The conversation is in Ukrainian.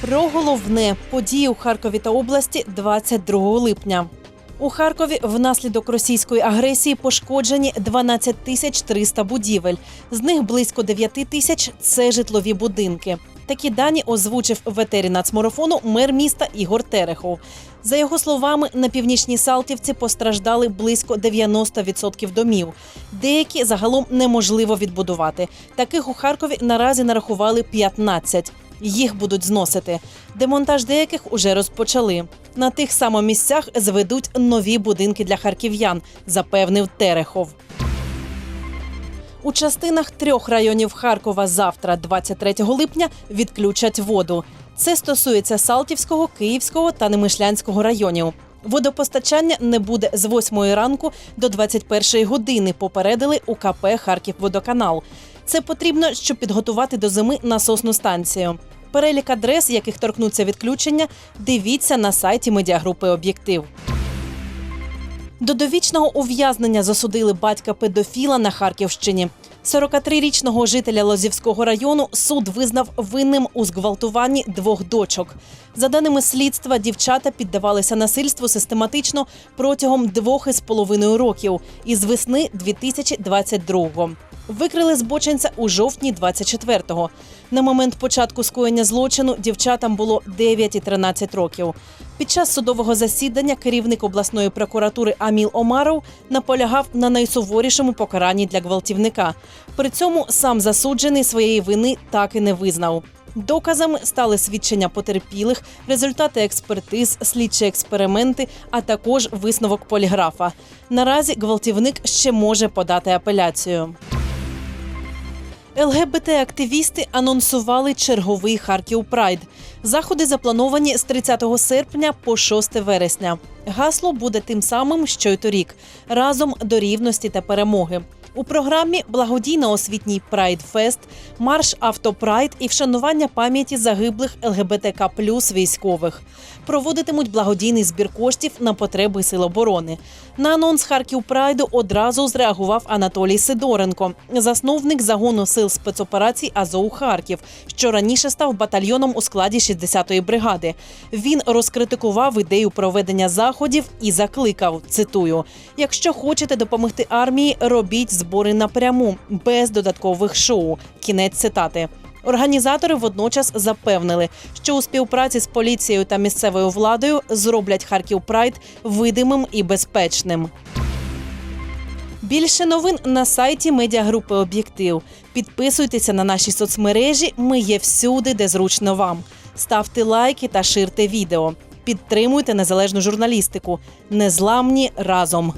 Про головне події у Харкові та області 22 липня. У Харкові внаслідок російської агресії пошкоджені 12 тисяч 300 будівель. З них близько 9 тисяч – це житлові будинки. Такі дані озвучив в етері нацмарафону мер міста Ігор Терехов. За його словами, на північній Салтівці постраждали близько 90% домів. Деякі загалом неможливо відбудувати. Таких у Харкові наразі нарахували 15. Їх будуть зносити. Демонтаж деяких уже розпочали. На тих самих місцях зведуть нові будинки для харків'ян, запевнив Терехов. У частинах трьох районів Харкова завтра, 23 липня, відключать воду. Це стосується Салтівського, Київського та Немишлянського районів. Водопостачання не буде з 8 ранку до 21 години. Попередили у КП Харківводоканал. Це потрібно, щоб підготувати до зими насосну станцію. Перелік адрес, яких торкнуться відключення, дивіться на сайті медіагрупи Об'єктив. До довічного ув'язнення засудили батька педофіла на Харківщині. 43-річного жителя Лозівського району суд визнав винним у зґвалтуванні двох дочок. За даними слідства, дівчата піддавалися насильству систематично протягом двох із половиною років із весни 2022-го. Викрили збочинця у жовтні 24-го. На момент початку скоєння злочину дівчатам було 9 і 13 років. Під час судового засідання керівник обласної прокуратури Аміл Омаров наполягав на найсуворішому покаранні для гвалтівника. При цьому сам засуджений своєї вини так і не визнав. Доказами стали свідчення потерпілих, результати експертиз, слідчі експерименти, а також висновок поліграфа. Наразі гвалтівник ще може подати апеляцію. ЛГБТ-активісти анонсували черговий Харків Прайд. Заходи заплановані з 30 серпня по 6 вересня. Гасло буде тим самим, що й торік разом до рівності та перемоги. У програмі благодійно-освітній Прайд Фест, марш Автопрайд і вшанування пам'яті загиблих ЛГБТК плюс військових. Проводитимуть благодійний збір коштів на потреби сил оборони. На анонс Харків Прайду одразу зреагував Анатолій Сидоренко, засновник загону сил спецоперацій Азов Харків, що раніше став батальйоном у складі 60-ї бригади. Він розкритикував ідею проведення заходів і закликав: цитую: якщо хочете допомогти армії, робіть збори напряму без додаткових шоу. Кінець цитати. Організатори водночас запевнили, що у співпраці з поліцією та місцевою владою зроблять Харків Прайд видимим і безпечним. Більше новин на сайті медіагрупи Об'єктив. Підписуйтеся на наші соцмережі. Ми є всюди, де зручно вам. Ставте лайки та ширте відео. Підтримуйте незалежну журналістику. Незламні разом.